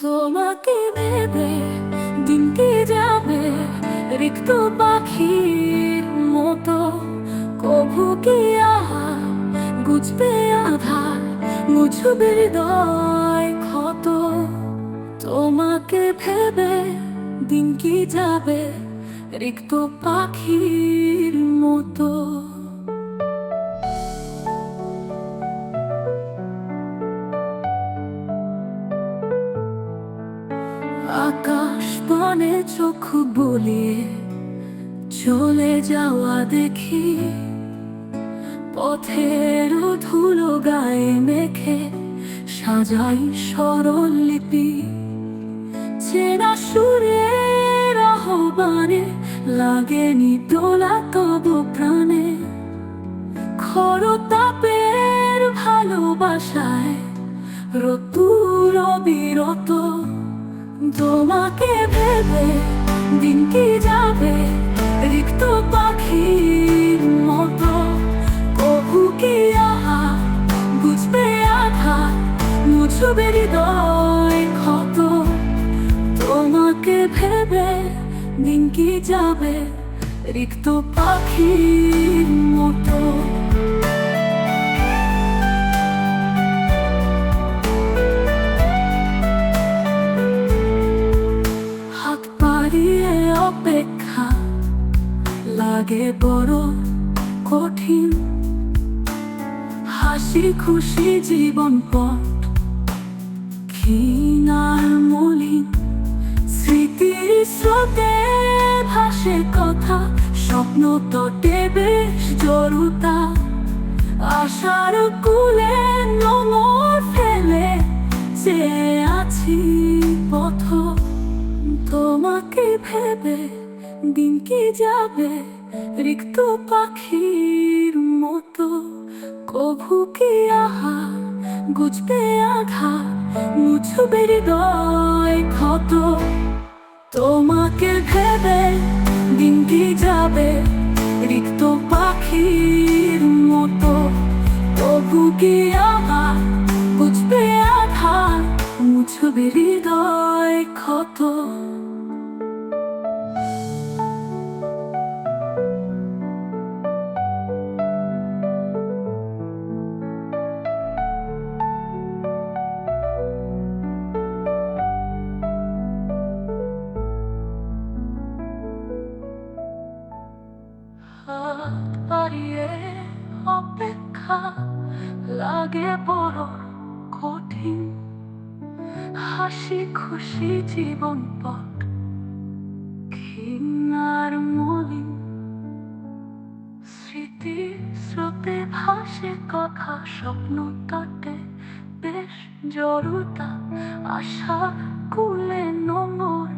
তোমাকে ভেবে দিনটি যাবে? রিক্ত পাখির মতো কভু কি আহা গুজবে আধার মুছবে হৃদয় ক্ষত। তোমাকে ভেবে দিন কি যাবে? রিক্ত পাখির মতো। বনে চোখ বুলিয়ে চলে যাওয়া দেখি। পথের ধুলো গায়ে মেখে সাজাই সরল লিপি চেনা সুরের আহ্বানে লাগেনি দোলা তবু প্রাণে। খরতাপের ভালোবাসায় রতুর বিরত তোমাকে ভেবে দিন কি যাবে? রিক্ত পাখির মতো কবু কি আহা বুঝবে আধা মুছবে হৃদয় ক্ষত। তোমাকে ভেবে দিন কি যাবে? রিক্ত পাখির মতো লাগে বড় কঠিন। হাসি খুশি জীবন পথ ক্ষীণার মলিন স্মৃতির স্রোতে ভাসে কথা। স্বপ্ন তটে বেশ জড়তা। আশার কুলে নোংর ফেলে যে আছি পথ। তোমাকে ভেবে দিন কি যাবে? রিক্ত পাখির মতো, কভু কি আহা গুজবে আঘা মুছবে হৃদয় ক্ষত। তোমাকে ভেবে দিন কি যাবে রিক্ত পাখির মতো। তবু কি আহা বুঝবে আধা মুছবে হৃদয় ক্ষত। হাত অপেক্ষা লাগে বড় কঠিন। হাসি খুশি জীবন পথ ঘৃণার মলিন। স্মৃতি স্রোতে ভাসে কথা, স্বপ্ন তটে বেশ জড়তা আশা কুলে নোংর